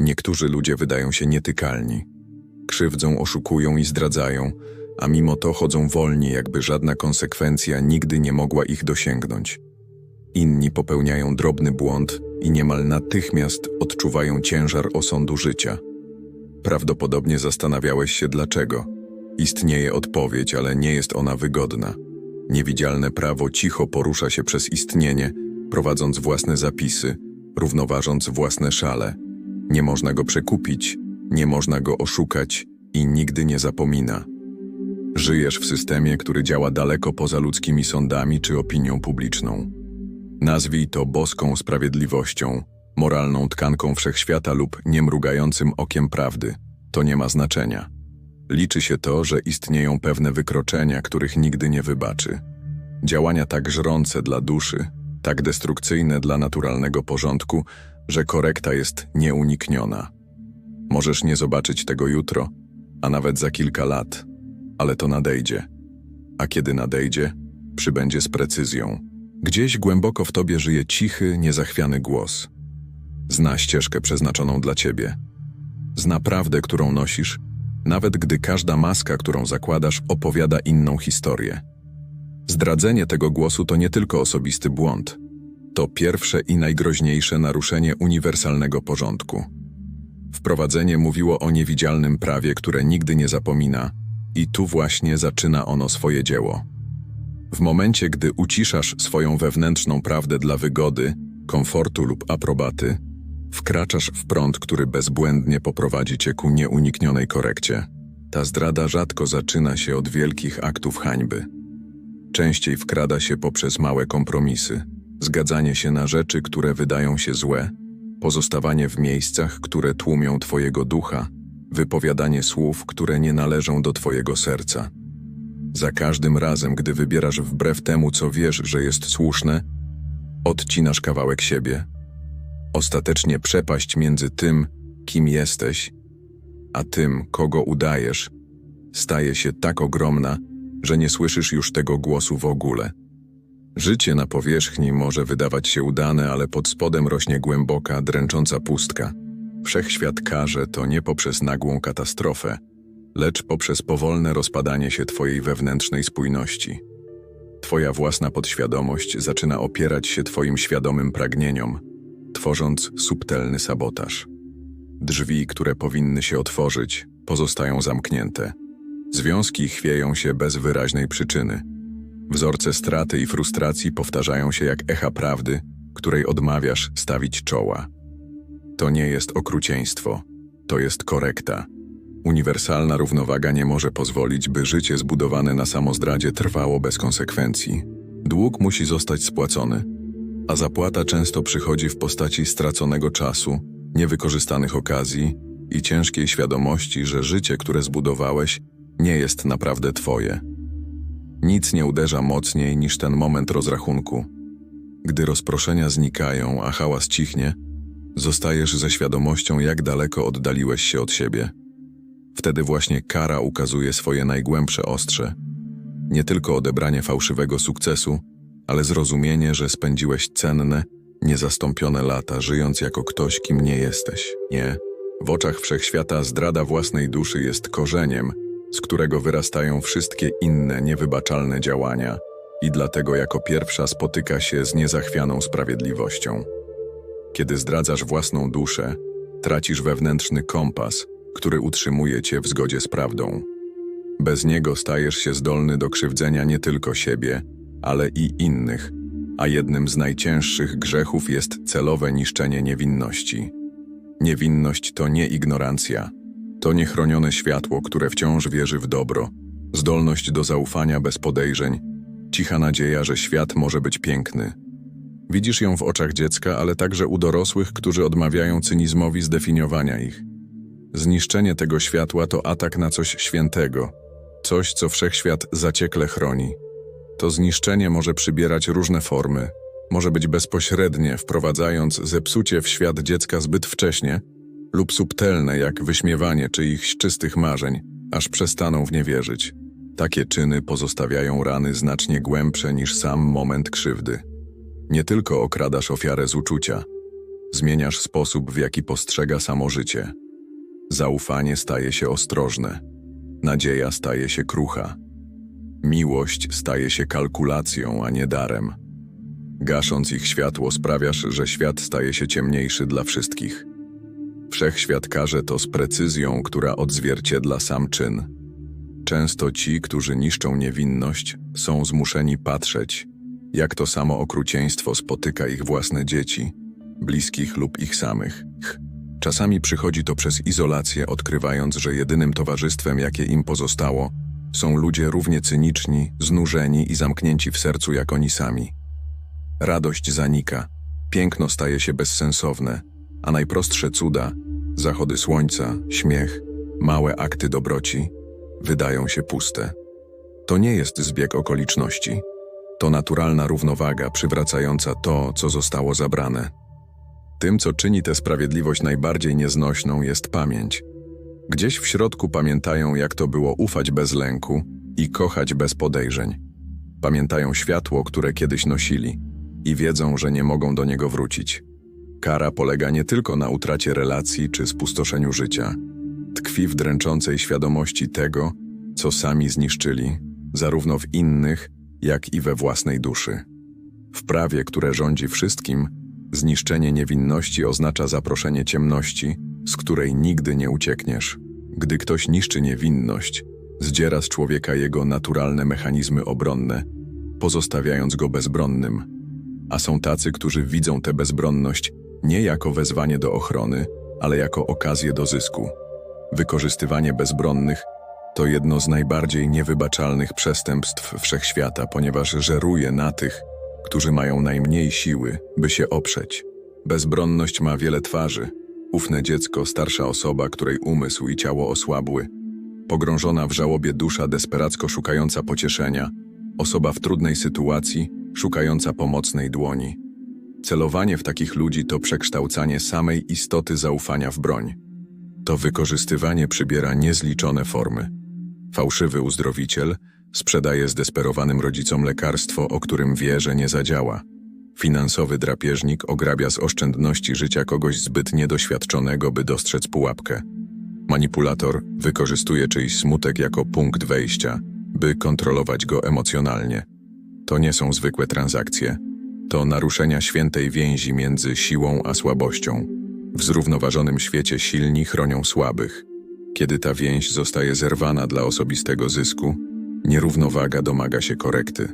Niektórzy ludzie wydają się nietykalni. Krzywdzą, oszukują i zdradzają, a mimo to chodzą wolni, jakby żadna konsekwencja nigdy nie mogła ich dosięgnąć. Inni popełniają drobny błąd i niemal natychmiast odczuwają ciężar osądu życia. Prawdopodobnie zastanawiałeś się dlaczego. Istnieje odpowiedź, ale nie jest ona wygodna. Niewidzialne prawo cicho porusza się przez istnienie, prowadząc własne zapisy, równoważąc własne szale. Nie można go przekupić, nie można go oszukać i nigdy nie zapomina. Żyjesz w systemie, który działa daleko poza ludzkimi sądami czy opinią publiczną. Nazwij to boską sprawiedliwością, moralną tkanką wszechświata lub niemrugającym okiem prawdy. To nie ma znaczenia. Liczy się to, że istnieją pewne wykroczenia, których nigdy nie wybaczy. Działania tak żrące dla duszy, tak destrukcyjne dla naturalnego porządku, że korekta jest nieunikniona. Możesz nie zobaczyć tego jutro, a nawet za kilka lat, ale to nadejdzie. A kiedy nadejdzie, przybędzie z precyzją. Gdzieś głęboko w tobie żyje cichy, niezachwiany głos. Zna ścieżkę przeznaczoną dla ciebie. Zna prawdę, którą nosisz, nawet gdy każda maska, którą zakładasz, opowiada inną historię. Zdradzenie tego głosu to nie tylko osobisty błąd. To pierwsze i najgroźniejsze naruszenie uniwersalnego porządku. Wprowadzenie mówiło o niewidzialnym prawie, które nigdy nie zapomina, i tu właśnie zaczyna ono swoje dzieło. W momencie, gdy uciszasz swoją wewnętrzną prawdę dla wygody, komfortu lub aprobaty, wkraczasz w prąd, który bezbłędnie poprowadzi cię ku nieuniknionej korekcie. Ta zdrada rzadko zaczyna się od wielkich aktów hańby. Częściej wkrada się poprzez małe kompromisy, zgadzanie się na rzeczy, które wydają się złe, pozostawanie w miejscach, które tłumią Twojego ducha, wypowiadanie słów, które nie należą do Twojego serca. Za każdym razem, gdy wybierasz wbrew temu, co wiesz, że jest słuszne, odcinasz kawałek siebie. Ostatecznie przepaść między tym, kim jesteś, a tym, kogo udajesz, staje się tak ogromna, że nie słyszysz już tego głosu w ogóle. Życie na powierzchni może wydawać się udane, ale pod spodem rośnie głęboka, dręcząca pustka. Wszechświat karze to nie poprzez nagłą katastrofę, lecz poprzez powolne rozpadanie się Twojej wewnętrznej spójności. Twoja własna podświadomość zaczyna opierać się Twoim świadomym pragnieniom, tworząc subtelny sabotaż. Drzwi, które powinny się otworzyć, pozostają zamknięte. Związki chwieją się bez wyraźnej przyczyny. Wzorce straty i frustracji powtarzają się jak echa prawdy, której odmawiasz stawić czoła. To nie jest okrucieństwo, to jest korekta. Uniwersalna równowaga nie może pozwolić, by życie zbudowane na samozdradzie trwało bez konsekwencji. Dług musi zostać spłacony, a zapłata często przychodzi w postaci straconego czasu, niewykorzystanych okazji i ciężkiej świadomości, że życie, które zbudowałeś, nie jest naprawdę Twoje. Nic nie uderza mocniej niż ten moment rozrachunku. Gdy rozproszenia znikają, a hałas cichnie, zostajesz ze świadomością, jak daleko oddaliłeś się od siebie. Wtedy właśnie kara ukazuje swoje najgłębsze ostrze. Nie tylko odebranie fałszywego sukcesu, ale zrozumienie, że spędziłeś cenne, niezastąpione lata, żyjąc jako ktoś, kim nie jesteś. Nie. W oczach wszechświata zdrada własnej duszy jest korzeniem, z którego wyrastają wszystkie inne niewybaczalne działania, i dlatego jako pierwsza spotyka się z niezachwianą sprawiedliwością. Kiedy zdradzasz własną duszę, tracisz wewnętrzny kompas, który utrzymuje cię w zgodzie z prawdą. Bez niego stajesz się zdolny do krzywdzenia nie tylko siebie, ale i innych, a jednym z najcięższych grzechów jest celowe niszczenie niewinności. Niewinność to nie ignorancja, to niechronione światło, które wciąż wierzy w dobro, zdolność do zaufania bez podejrzeń, cicha nadzieja, że świat może być piękny. Widzisz ją w oczach dziecka, ale także u dorosłych, którzy odmawiają cynizmowi zdefiniowania ich. Zniszczenie tego światła to atak na coś świętego, coś, co wszechświat zaciekle chroni. To zniszczenie może przybierać różne formy, może być bezpośrednie, wprowadzając zepsucie w świat dziecka zbyt wcześnie, lub subtelne, jak wyśmiewanie czyichś czystych marzeń, aż przestaną w nie wierzyć. Takie czyny pozostawiają rany znacznie głębsze niż sam moment krzywdy. Nie tylko okradasz ofiarę z uczucia, zmieniasz sposób, w jaki postrzega samo życie. Zaufanie staje się ostrożne, nadzieja staje się krucha. Miłość staje się kalkulacją, a nie darem. Gasząc ich światło, sprawiasz, że świat staje się ciemniejszy dla wszystkich. Wszechświat każe to z precyzją, która odzwierciedla sam czyn. Często ci, którzy niszczą niewinność, są zmuszeni patrzeć, jak to samo okrucieństwo spotyka ich własne dzieci, bliskich lub ich samych. Czasami przychodzi to przez izolację, odkrywając, że jedynym towarzystwem, jakie im pozostało, są ludzie równie cyniczni, znużeni i zamknięci w sercu jak oni sami. Radość zanika, piękno staje się bezsensowne, a najprostsze cuda, zachody słońca, śmiech, małe akty dobroci, wydają się puste. To nie jest zbieg okoliczności. To naturalna równowaga przywracająca to, co zostało zabrane. Tym, co czyni tę sprawiedliwość najbardziej nieznośną, jest pamięć. Gdzieś w środku pamiętają, jak to było ufać bez lęku i kochać bez podejrzeń. Pamiętają światło, które kiedyś nosili i wiedzą, że nie mogą do niego wrócić. Kara polega nie tylko na utracie relacji czy spustoszeniu życia. Tkwi w dręczącej świadomości tego, co sami zniszczyli, zarówno w innych, jak i we własnej duszy. W prawie, które rządzi wszystkim, zniszczenie niewinności oznacza zaproszenie ciemności, z której nigdy nie uciekniesz. Gdy ktoś niszczy niewinność, zdziera z człowieka jego naturalne mechanizmy obronne, pozostawiając go bezbronnym. A są tacy, którzy widzą tę bezbronność nie jako wezwanie do ochrony, ale jako okazję do zysku. Wykorzystywanie bezbronnych to jedno z najbardziej niewybaczalnych przestępstw wszechświata, ponieważ żeruje na tych, którzy mają najmniej siły, by się oprzeć. Bezbronność ma wiele twarzy. Ufne dziecko, starsza osoba, której umysł i ciało osłabły, pogrążona w żałobie dusza desperacko szukająca pocieszenia, osoba w trudnej sytuacji, szukająca pomocnej dłoni. Celowanie w takich ludzi to przekształcanie samej istoty zaufania w broń. To wykorzystywanie przybiera niezliczone formy. Fałszywy uzdrowiciel sprzedaje zdesperowanym rodzicom lekarstwo, o którym wie, że nie zadziała. Finansowy drapieżnik ograbia z oszczędności życia kogoś zbyt niedoświadczonego, by dostrzec pułapkę. Manipulator wykorzystuje czyjś smutek jako punkt wejścia, by kontrolować go emocjonalnie. To nie są zwykłe transakcje. To naruszenia świętej więzi między siłą a słabością. W zrównoważonym świecie silni chronią słabych. Kiedy ta więź zostaje zerwana dla osobistego zysku, nierównowaga domaga się korekty.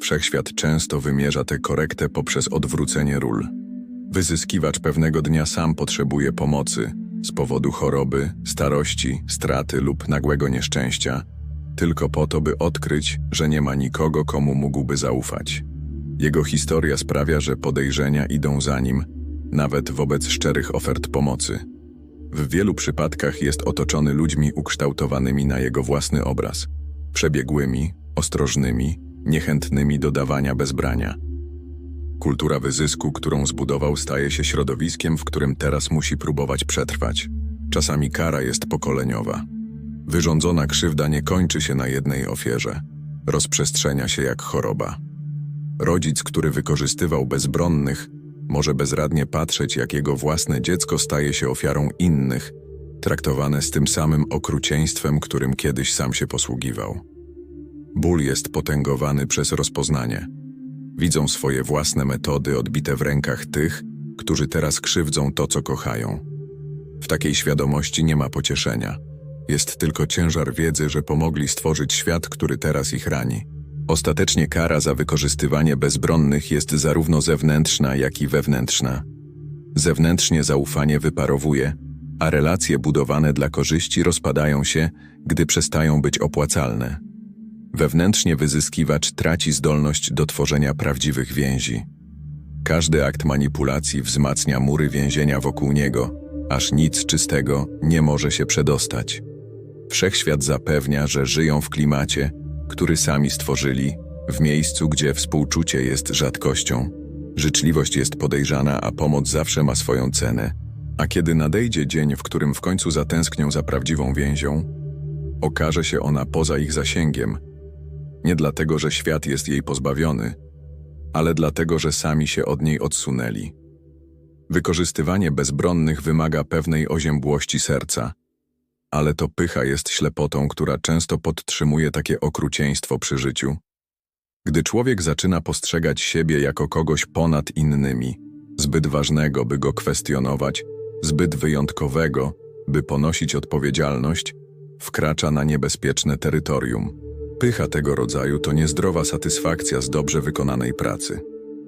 Wszechświat często wymierza tę korektę poprzez odwrócenie ról. Wyzyskiwacz pewnego dnia sam potrzebuje pomocy z powodu choroby, starości, straty lub nagłego nieszczęścia, tylko po to, by odkryć, że nie ma nikogo, komu mógłby zaufać. Jego historia sprawia, że podejrzenia idą za nim, nawet wobec szczerych ofert pomocy. W wielu przypadkach jest otoczony ludźmi ukształtowanymi na jego własny obraz, przebiegłymi, ostrożnymi, niechętnymi do dawania bez brania. Kultura wyzysku, którą zbudował, staje się środowiskiem, w którym teraz musi próbować przetrwać. Czasami kara jest pokoleniowa. Wyrządzona krzywda nie kończy się na jednej ofierze, rozprzestrzenia się jak choroba. Rodzic, który wykorzystywał bezbronnych, może bezradnie patrzeć, jak jego własne dziecko staje się ofiarą innych, traktowane z tym samym okrucieństwem, którym kiedyś sam się posługiwał. Ból jest potęgowany przez rozpoznanie. Widzą swoje własne metody odbite w rękach tych, którzy teraz krzywdzą to, co kochają. W takiej świadomości nie ma pocieszenia. Jest tylko ciężar wiedzy, że pomogli stworzyć świat, który teraz ich rani. Ostatecznie kara za wykorzystywanie bezbronnych jest zarówno zewnętrzna, jak i wewnętrzna. Zewnętrznie zaufanie wyparowuje, a relacje budowane dla korzyści rozpadają się, gdy przestają być opłacalne. Wewnętrznie wyzyskiwacz traci zdolność do tworzenia prawdziwych więzi. Każdy akt manipulacji wzmacnia mury więzienia wokół niego, aż nic czystego nie może się przedostać. Wszechświat zapewnia, że żyją w klimacie, który sami stworzyli, w miejscu, gdzie współczucie jest rzadkością. Życzliwość jest podejrzana, a pomoc zawsze ma swoją cenę. A kiedy nadejdzie dzień, w którym w końcu zatęsknią za prawdziwą więzią, okaże się ona poza ich zasięgiem. Nie dlatego, że świat jest jej pozbawiony, ale dlatego, że sami się od niej odsunęli. Wykorzystywanie bezbronnych wymaga pewnej oziębłości serca. Ale to pycha jest ślepotą, która często podtrzymuje takie okrucieństwo przy życiu. Gdy człowiek zaczyna postrzegać siebie jako kogoś ponad innymi, zbyt ważnego, by go kwestionować, zbyt wyjątkowego, by ponosić odpowiedzialność, wkracza na niebezpieczne terytorium. Pycha tego rodzaju to niezdrowa satysfakcja z dobrze wykonanej pracy.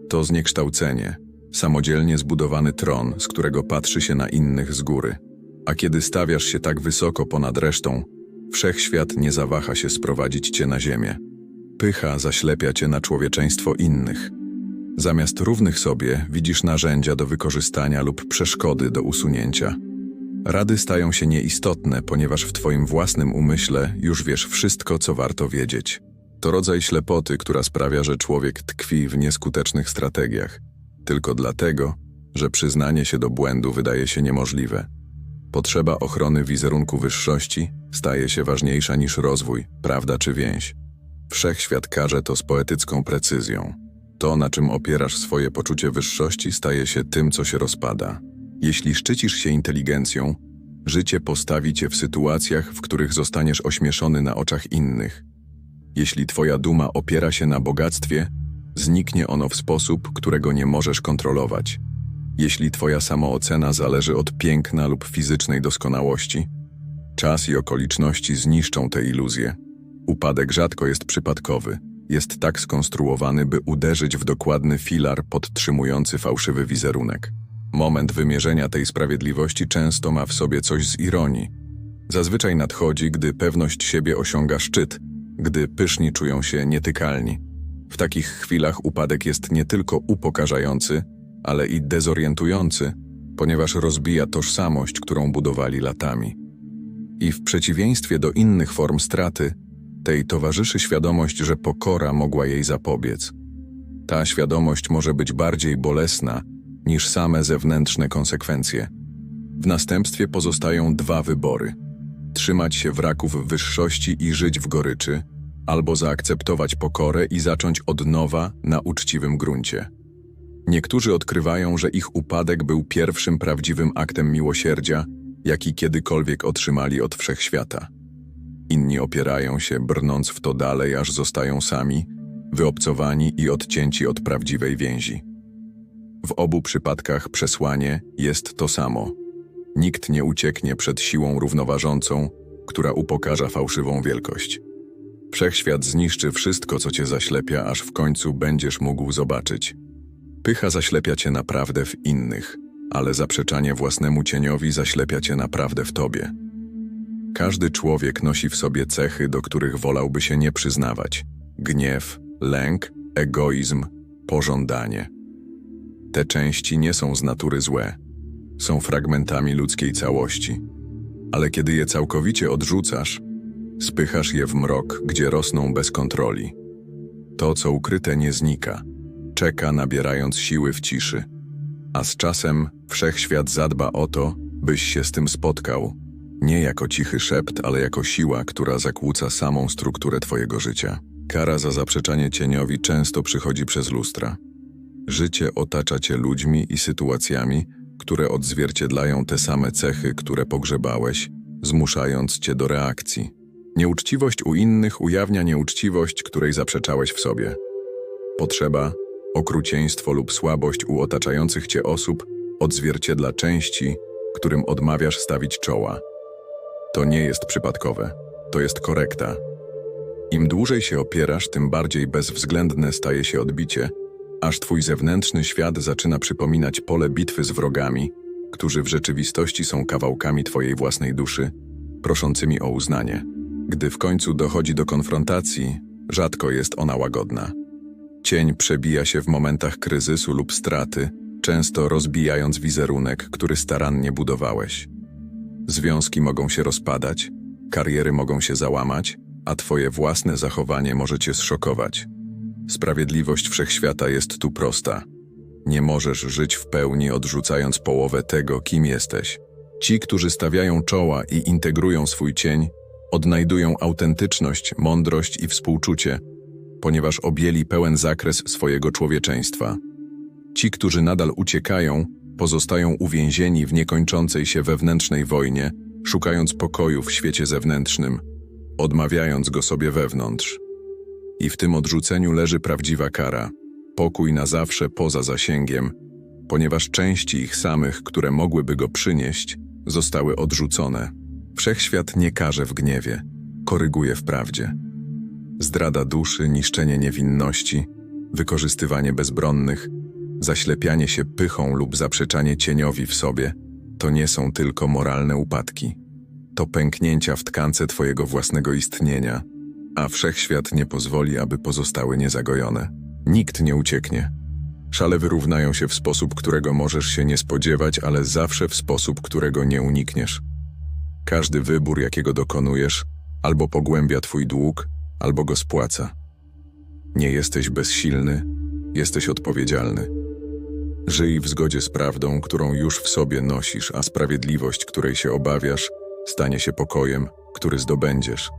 To zniekształcenie, samodzielnie zbudowany tron, z którego patrzy się na innych z góry. A kiedy stawiasz się tak wysoko ponad resztą, wszechświat nie zawaha się sprowadzić cię na ziemię. Pycha zaślepia cię na człowieczeństwo innych. Zamiast równych sobie widzisz narzędzia do wykorzystania lub przeszkody do usunięcia. Rady stają się nieistotne, ponieważ w twoim własnym umyśle już wiesz wszystko, co warto wiedzieć. To rodzaj ślepoty, która sprawia, że człowiek tkwi w nieskutecznych strategiach, tylko dlatego, że przyznanie się do błędu wydaje się niemożliwe. Potrzeba ochrony wizerunku wyższości staje się ważniejsza niż rozwój, prawda czy więź. Wszechświat każe to z poetycką precyzją. To, na czym opierasz swoje poczucie wyższości, staje się tym, co się rozpada. Jeśli szczycisz się inteligencją, życie postawi cię w sytuacjach, w których zostaniesz ośmieszony na oczach innych. Jeśli twoja duma opiera się na bogactwie, zniknie ono w sposób, którego nie możesz kontrolować. Jeśli twoja samoocena zależy od piękna lub fizycznej doskonałości, czas i okoliczności zniszczą te iluzje. Upadek rzadko jest przypadkowy. Jest tak skonstruowany, by uderzyć w dokładny filar podtrzymujący fałszywy wizerunek. Moment wymierzenia tej sprawiedliwości często ma w sobie coś z ironii. Zazwyczaj nadchodzi, gdy pewność siebie osiąga szczyt, gdy pyszni czują się nietykalni. W takich chwilach upadek jest nie tylko upokarzający, ale i dezorientujący, ponieważ rozbija tożsamość, którą budowali latami. I w przeciwieństwie do innych form straty, tej towarzyszy świadomość, że pokora mogła jej zapobiec. Ta świadomość może być bardziej bolesna niż same zewnętrzne konsekwencje. W następstwie pozostają dwa wybory: trzymać się wraków wyższości i żyć w goryczy, albo zaakceptować pokorę i zacząć od nowa na uczciwym gruncie. Niektórzy odkrywają, że ich upadek był pierwszym prawdziwym aktem miłosierdzia, jaki kiedykolwiek otrzymali od wszechświata. Inni opierają się, brnąc w to dalej, aż zostają sami, wyobcowani i odcięci od prawdziwej więzi. W obu przypadkach przesłanie jest to samo. Nikt nie ucieknie przed siłą równoważącą, która upokarza fałszywą wielkość. Wszechświat zniszczy wszystko, co cię zaślepia, aż w końcu będziesz mógł zobaczyć. Pycha zaślepia cię naprawdę w innych, ale zaprzeczanie własnemu cieniowi zaślepia cię naprawdę w tobie. Każdy człowiek nosi w sobie cechy, do których wolałby się nie przyznawać: gniew, lęk, egoizm, pożądanie. Te części nie są z natury złe, są fragmentami ludzkiej całości. Ale kiedy je całkowicie odrzucasz, spychasz je w mrok, gdzie rosną bez kontroli. To, co ukryte, nie znika, czeka, nabierając siły w ciszy. A z czasem wszechświat zadba o to, byś się z tym spotkał, nie jako cichy szept, ale jako siła, która zakłóca samą strukturę Twojego życia. Kara za zaprzeczanie cieniowi często przychodzi przez lustra. Życie otacza Cię ludźmi i sytuacjami, które odzwierciedlają te same cechy, które pogrzebałeś, zmuszając Cię do reakcji. Nieuczciwość u innych ujawnia nieuczciwość, której zaprzeczałeś w sobie. Potrzeba, okrucieństwo lub słabość u otaczających Cię osób odzwierciedla części, którym odmawiasz stawić czoła. To nie jest przypadkowe, to jest korekta. Im dłużej się opierasz, tym bardziej bezwzględne staje się odbicie, aż twój zewnętrzny świat zaczyna przypominać pole bitwy z wrogami, którzy w rzeczywistości są kawałkami twojej własnej duszy, proszącymi o uznanie. Gdy w końcu dochodzi do konfrontacji, rzadko jest ona łagodna. Cień przebija się w momentach kryzysu lub straty, często rozbijając wizerunek, który starannie budowałeś. Związki mogą się rozpadać, kariery mogą się załamać, a twoje własne zachowanie może cię zszokować. Sprawiedliwość wszechświata jest tu prosta. Nie możesz żyć w pełni odrzucając połowę tego, kim jesteś. Ci, którzy stawiają czoła i integrują swój cień, odnajdują autentyczność, mądrość i współczucie, ponieważ objęli pełen zakres swojego człowieczeństwa. Ci, którzy nadal uciekają, Pozostają uwięzieni w niekończącej się wewnętrznej wojnie, szukając pokoju w świecie zewnętrznym, odmawiając go sobie wewnątrz. I w tym odrzuceniu leży prawdziwa kara pokój na zawsze poza zasięgiem, ponieważ części ich samych, które mogłyby go przynieść, zostały odrzucone. Wszechświat nie karze w gniewie, koryguje w prawdzie. Zdrada duszy, niszczenie niewinności, wykorzystywanie bezbronnych, zaślepianie się pychą lub zaprzeczanie cieniowi w sobie to nie są tylko moralne upadki. To pęknięcia w tkance Twojego własnego istnienia, a wszechświat nie pozwoli, aby pozostały niezagojone. Nikt nie ucieknie. Szale wyrównają się w sposób, którego możesz się nie spodziewać, ale zawsze w sposób, którego nie unikniesz. Każdy wybór, jakiego dokonujesz, albo pogłębia Twój dług, albo go spłaca. Nie jesteś bezsilny, jesteś odpowiedzialny. Żyj w zgodzie z prawdą, którą już w sobie nosisz, a sprawiedliwość, której się obawiasz, stanie się pokojem, który zdobędziesz.